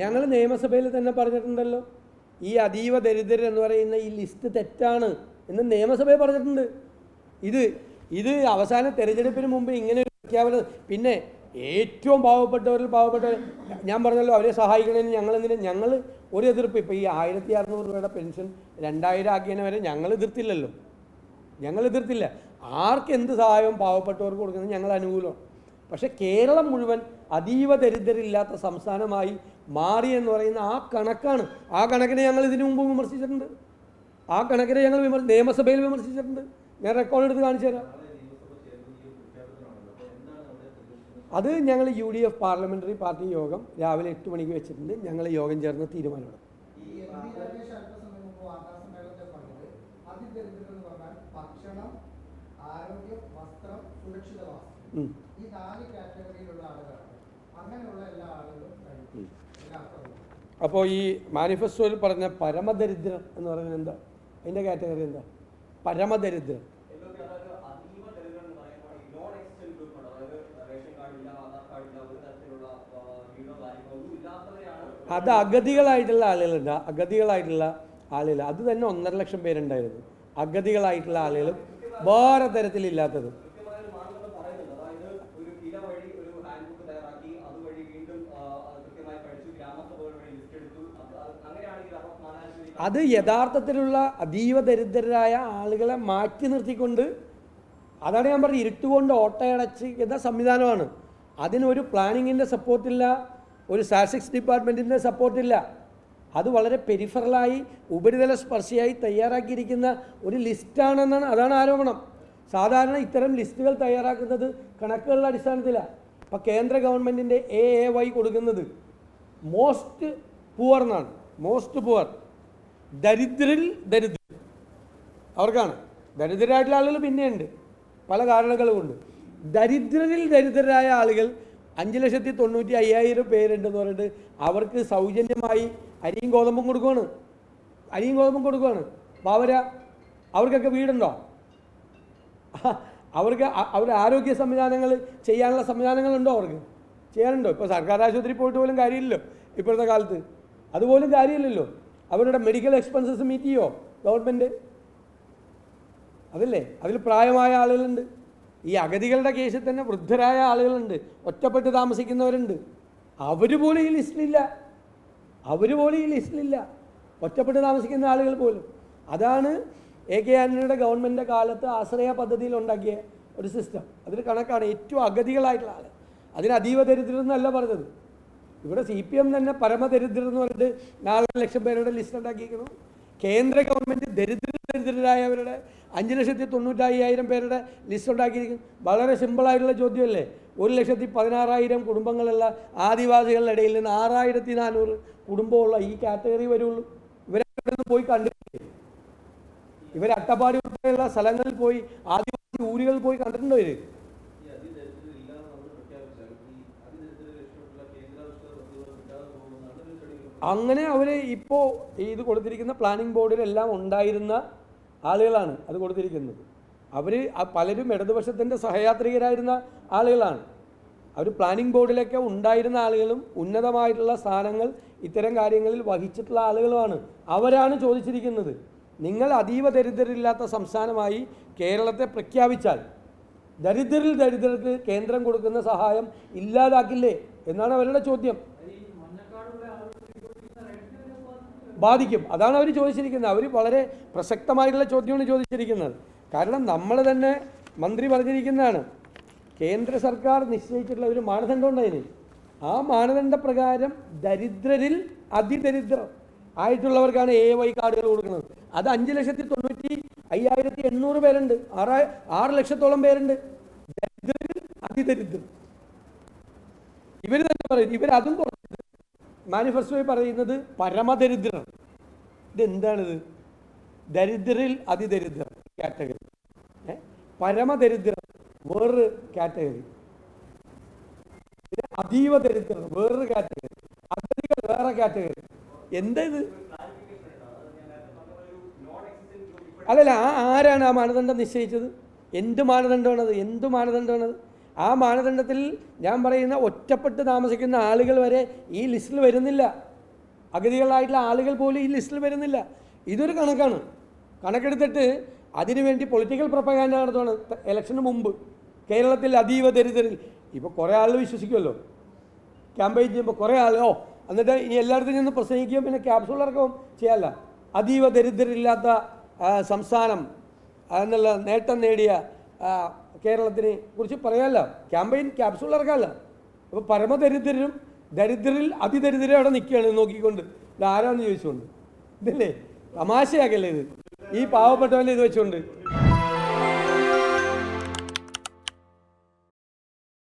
ഞങ്ങൾ നിയമസഭയിൽ തന്നെ പറഞ്ഞിട്ടുണ്ടല്ലോ. ഈ അതീവ ദരിദ്രർ എന്ന് പറയുന്ന ഈ ലിസ്റ്റ് തെറ്റാണ് എന്ന് നിയമസഭയിൽ പറഞ്ഞിട്ടുണ്ട്. ഇത് ഇത് അവസാന തെരഞ്ഞെടുപ്പിന് മുമ്പ് ഇങ്ങനെ പ്രഖ്യാപനം പിന്നെ ഏറ്റവും പാവപ്പെട്ടവരിൽ പാവപ്പെട്ടവർ ഞാൻ പറഞ്ഞല്ലോ അവരെ സഹായിക്കണമെന്ന് ഞങ്ങൾ എന്തിനാ ഞങ്ങൾ ഒരു എതിർപ്പ് ഇപ്പോൾ ഈ ആയിരത്തി അറുന്നൂറ് രൂപയുടെ പെൻഷൻ രണ്ടായിരം ആക്കിയതിനെ വരെ ഞങ്ങൾ എതിർത്തില്ലല്ലോ. ഞങ്ങൾ എതിർത്തില്ല. ആർക്ക് എന്ത് സഹായവും പാവപ്പെട്ടവർക്ക് കൊടുക്കുന്നത് ഞങ്ങൾ അനുകൂലമാണ്. പക്ഷേ കേരളം മുഴുവൻ അതീവ ദരിദ്രരില്ലാത്ത സംസ്ഥാനമായി മാറി എന്ന് പറയുന്ന ആ കണക്കാണ്. ആ കണക്കിനെ ഞങ്ങൾ ഇതിനു മുമ്പ് വിമർശിച്ചിട്ടുണ്ട്. ആ കണക്കിനെ ഞങ്ങൾ വിമർ നിയമസഭയിൽ വിമർശിച്ചിട്ടുണ്ട്. ഞാൻ റെക്കോർഡ് എടുത്ത് കാണിച്ചു തരാം. അത് ഞങ്ങൾ U D F parliamentary party യോഗം രാവിലെ എട്ട് മണിക്ക് വെച്ചിട്ടുണ്ട്. ഞങ്ങൾ യോഗം ചേർന്ന് തീരുമാനമെടുക്കും ഈ നാല് കാറ്റഗറിയിലുള്ള ആളുകളാണ്. അങ്ങനെയുള്ള എല്ലാ ആളുകളും കഴിക്കും. അപ്പോൾ ഈ മാനിഫെസ്റ്റോയിൽ പറഞ്ഞ പരമദരിദ്രം എന്ന് പറയുന്നത് എന്താ? അതിന്റെ കാറ്റഗറി എന്താ? പരമദരിദ്രം. അത് അഗതികളായിട്ടുള്ള ആളുകളുണ്ട്. അഗതികളായിട്ടുള്ള ആളുകൾ. അത് തന്നെ ഒന്നര ലക്ഷം പേരുണ്ടായിരുന്നു. അഗതികളായിട്ടുള്ള ആളുകൾ വേറെ തരത്തിലില്ലാത്തത്. അത് യഥാർത്ഥത്തിലുള്ള അതീവ ദരിദ്രരായ ആളുകളെ മാറ്റി നിർത്തിക്കൊണ്ട് അതാണ് ഞാൻ പറഞ്ഞത് ഇരുട്ടുകൊണ്ട് ഓട്ടയടച്ചിരിക്കുന്ന സംവിധാനമാണ്. അതിനൊരു പ്ലാനിങ്ങിന്റെ സപ്പോർട്ടില്ല ഒരു സ്റ്റാറ്റിസ്റ്റിക്സ് ഡിപ്പാർട്ട്മെന്റിന്റെ സപ്പോർട്ടില്ല. അത് വളരെ പെരിഫറലായി ഉപരിതല സ്പർശിയായി തയ്യാറാക്കിയിരിക്കുന്ന ഒരു ലിസ്റ്റാണെന്നാണ് അതാണ് ആരോപണം. സാധാരണ ഇത്തരം ലിസ്റ്റുകൾ തയ്യാറാക്കുന്നത് കണക്കുകളുടെ അടിസ്ഥാനത്തിലാണ്. ഇപ്പോൾ കേന്ദ്ര ഗവൺമെന്റിന്റെ എ എ വൈ കൊടുക്കുന്നത്. മോസ്റ്റ് പുവർ എന്നാണ്. Most poor. ദരിദ്രരിൽ ദരിദ്രർ അവർക്കാണ്. ദരിദ്രരായിട്ടുള്ള ആളുകൾ പിന്നെയുണ്ട്. പല കാരണങ്ങൾ കൊണ്ട് ദരിദ്രരിൽ ദരിദ്രരായ ആളുകൾ അഞ്ച് ലക്ഷത്തി തൊണ്ണൂറ്റി അയ്യായിരം പേരുണ്ടെന്ന് പറഞ്ഞിട്ട് അവർക്ക് സൗജന്യമായി അരിയും ഗോതമ്പും കൊടുക്കുകയാണ് അരിയും ഗോതമ്പും കൊടുക്കുകയാണ് അപ്പോൾ അവരാ അവർക്കൊക്കെ വീടുണ്ടോ? അവർക്ക് അവരുടെ ആരോഗ്യ സംവിധാനങ്ങൾ ചെയ്യാനുള്ള സംവിധാനങ്ങളുണ്ടോ അവർക്ക്? ചെയ്യാനുണ്ടോ ഇപ്പോൾ സർക്കാർ ആശുപത്രി പോയിട്ട് പോലും കാര്യമില്ലല്ലോ ഇപ്പോഴത്തെ കാലത്ത്. അതുപോലും കാര്യമില്ലല്ലോ. അവരുടെ മെഡിക്കൽ എക്സ്പെൻസസ് മീറ്റ് ചെയ്യോ ഗവൺമെന്റ് അതല്ലേ? അതിൽ പ്രായമായ ആളുകളുണ്ട്. ഈ അഗതികളുടെ കേസിൽ തന്നെ വൃദ്ധരായ ആളുകളുണ്ട്. ഒറ്റപ്പെട്ട് താമസിക്കുന്നവരുണ്ട്. അവർ പോലും ഈ ലിസ്റ്റിലില്ല. അവർ പോലും ഈ ലിസ്റ്റിലില്ല. ഒറ്റപ്പെട്ട് താമസിക്കുന്ന ആളുകൾ പോലും. അതാണ് എ കെ ആന്റണിയുടെ ഗവൺമെന്റിന്റെ കാലത്ത് ആശ്രയ പദ്ധതിയിൽ ഉണ്ടാക്കിയ ഒരു സിസ്റ്റം അതിൽ കണക്കാണ് ഏറ്റവും അഗതികളായിട്ടുള്ള ആൾ അതിന് അതീവ ദരിദ്രം എന്നല്ല പറഞ്ഞത്. ഇവിടെ സി പി എം തന്നെ പരമദരിദ്രർ എന്ന് പറഞ്ഞിട്ട് നാലര ലക്ഷം പേരുടെ ലിസ്റ്റ് ഉണ്ടാക്കിയിരിക്കുന്നു. കേന്ദ്ര ഗവൺമെന്റ് ദരിദ്ര ദരിദ്രരായവരുടെ അഞ്ച് ലക്ഷത്തി തൊണ്ണൂറ്റയ്യായിരം പേരുടെ ലിസ്റ്റ് ഉണ്ടാക്കിയിരിക്കുന്നു. വളരെ സിമ്പിളായിട്ടുള്ള ചോദ്യമല്ലേ? ഒരു ലക്ഷത്തി പതിനാറായിരം കുടുംബങ്ങളുള്ള ആദിവാസികളുടെ ഇടയിൽ നിന്ന് ആറായിരത്തി നാനൂറ് കുടുംബമുള്ള ഈ കാറ്റഗറി വരുള്ളൂ. ഇവരെ പോയി കണ്ടിട്ടില്ലേ? ഇവർ അട്ടപ്പാടി ഉൾപ്പെടെയുള്ള സ്ഥലങ്ങളിൽ പോയി ആദിവാസി ഊരുകളിൽ പോയി കണ്ടിട്ടുണ്ടോ ഇവർ ഈ അതിദരിദ്രരില്ലാതെ നമ്മൾ പ്രഖ്യാപിച്ചാൽ ഈ അതിദരിദ്ര ലക്ഷ്യമുള്ള കേന്ദ്രാവിഷ്കൃത പദ്ധതികൾ കിട്ടാതെ പോകുന്നതാണ് ഒരു ഘടികം അങ്ങനെ അവർ ഇപ്പോൾ ഇത് കൊടുത്തിരിക്കുന്ന പ്ലാനിംഗ് ബോർഡിലെല്ലാം ഉണ്ടായിരുന്ന ആളുകളാണ് അത് കൊടുത്തിരിക്കുന്നത്. അവർ പലരും ഇടതുപക്ഷത്തിന്റെ സഹയാത്രികരായിരുന്ന ആളുകളാണ്. അവർ പ്ലാനിംഗ് ബോർഡിലൊക്കെ ഉണ്ടായിരുന്ന ആളുകളും ഉന്നതമായിട്ടുള്ള സ്ഥാനങ്ങൾ ഇത്തരം കാര്യങ്ങളിൽ വഹിച്ചിട്ടുള്ള ആളുകളുമാണ്. അവരാണ് ചോദിച്ചിരിക്കുന്നത്. നിങ്ങൾ അതീവ ദരിദ്രരില്ലാത്ത സംസ്ഥാനമായി കേരളത്തെ പ്രഖ്യാപിച്ചാൽ ദരിദ്രരിൽ ദരിദ്രർക്ക് കേന്ദ്രം കൊടുക്കുന്ന സഹായം ഇല്ലാതാക്കില്ലേ? എന്നാണ് അവരുടെ ചോദ്യം. ബാധിക്കും. അതാണ് അവർ ചോദിച്ചിരിക്കുന്നത്. അവർ വളരെ പ്രസക്തമായിട്ടുള്ള ചോദ്യമാണ് ചോദിച്ചിരിക്കുന്നത്. കാരണം നമ്മൾ തന്നെ മന്ത്രി പറഞ്ഞിരിക്കുന്നതാണ്. കേന്ദ്ര സർക്കാർ നിശ്ചയിച്ചിട്ടുള്ള ഒരു മാനദണ്ഡം ഉണ്ടായിന് ആ മാനദണ്ഡ പ്രകാരം ദരിദ്രരിൽ അതിദരിദ്രർ ആയിട്ടുള്ളവർക്കാണ് എ വൈ കാർഡുകൾ കൊടുക്കുന്നത്. അത് അഞ്ച് ലക്ഷത്തി തൊണ്ണൂറ്റി അയ്യായിരത്തി എണ്ണൂറ് പേരുണ്ട്. ആറ് ആറ് ലക്ഷത്തോളം പേരുണ്ട്. ദരിദ്രരിൽ അതിദരിദ്രർ ഇവർ തന്നെ പറയും. ഇവരതും മാനിഫെസ്റ്റോയിൽ പറയുന്നത് പരമദരിദ്രർ. ഇതെന്താണിത്? ദരിദ്രരിൽ അതിദരിദ്രർ കാറ്റഗറി. പരമദരിദ്രർ വേറൊരു കാറ്റഗറി. അതീവ ദരിദ്രർ വേറൊരു കാറ്റഗറി. അതിഥികൾ വേറെ കാറ്റഗറി. എന്താ ഇത് അല്ലല്ല ആ ആരാണ് ആ മാനദണ്ഡം നിശ്ചയിച്ചത്? എന്ത് മാനദണ്ഡമാണത്? എന്ത് മാനദണ്ഡമാണത്? ആ മാനദണ്ഡത്തിൽ ഞാൻ പറയുന്ന ഒറ്റപ്പെട്ട് താമസിക്കുന്ന ആളുകൾ വരെ ഈ ലിസ്റ്റിൽ വരുന്നില്ല. അഗതികളായിട്ടുള്ള ആളുകൾ പോലും ഈ ലിസ്റ്റിൽ വരുന്നില്ല. ഇതൊരു കണക്കാണ്. കണക്കെടുത്തിട്ട് അതിനുവേണ്ടി പൊളിറ്റിക്കൽ പ്രൊപ്പഗാൻഡ നടത്തുകയാണ് ഇലക്ഷന് മുമ്പ്. കേരളത്തിൽ അതീവ ദരിദ്രരിൽ. ഇപ്പോൾ കുറേ ആളുകൾ വിശ്വസിക്കുമല്ലോ ക്യാമ്പയിൻ ചെയ്യുമ്പോൾ കുറേ ആളോ എന്നിട്ട് ഇനി എല്ലായിടത്തും ചെന്ന് പ്രസംഗിക്കുകയും പിന്നെ ക്യാപ്സൂൾ ഇറക്കുകയും ചെയ്യാമല്ല അതീവ ദരിദ്രരില്ലാത്ത സംസ്ഥാനം എന്നുള്ള നേട്ടം നേടിയ കേരളത്തിനെ കുറിച്ച് പറയാമല്ലോ ക്യാമ്പയിൻ ക്യാപ്സൂൾ ഇറക്കാമല്ലോ അപ്പോൾ പരമദരിദ്രരും ദരിദ്രരിൽ അതിദരിദ്രം അവിടെ നിൽക്കുകയാണ് നോക്കിക്കൊണ്ട്. ഇത് ആരാന്ന് ചോദിച്ചുകൊണ്ട്. ഇതല്ലേ? തമാശയാക്കല്ലേ ഇത്? ഈ പാവപ്പെട്ടവന്റെ ഇത് വെച്ചുകൊണ്ട്.